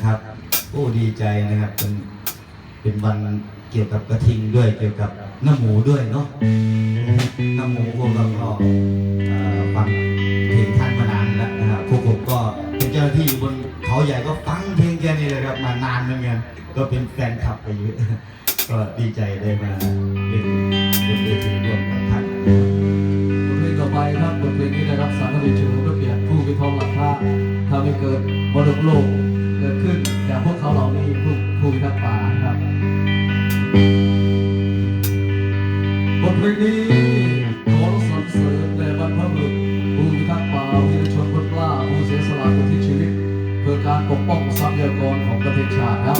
นะครับโอ้ดีใจนะครับเป็นเป็นวันเกี่ยวกับกระทิงด้วยเกี่ยวกับน้ำหมูด้วยเนาะน้ำหมูพวกเราก็ฟังเพลงท่านมานานแล้วนะครับพวกผมก็เป็นเจ้าหน้าที่อยู่บนเขาใหญ่ก็ฟังเพลงแกนี่เลยครับมานานเหมือนกันก็เป็นแฟนคลับไปเยอะก็ดีใจได้มาเล่นบนเวทีร่วมกับท่านครับทเพลงต่อไปครับบทเพลงนี้ได้รับสารคดีเชิงพระเกียรติผู้พิทักษ์หลักพระทำให้เกิดมรดกโลก เกิดขึ้นจากพวกเขาเหล่านี้ผู้ผู้ทักป่าครับบทเพลงนี้ขอสรรเสริญแด่บรรพบุรุษผู้ทักป่าวีรชนคนกล้าผู้เสียสละอุทิศชีวิต เพื่อการปกป้องทรัพยากรของประเทศชาติครับ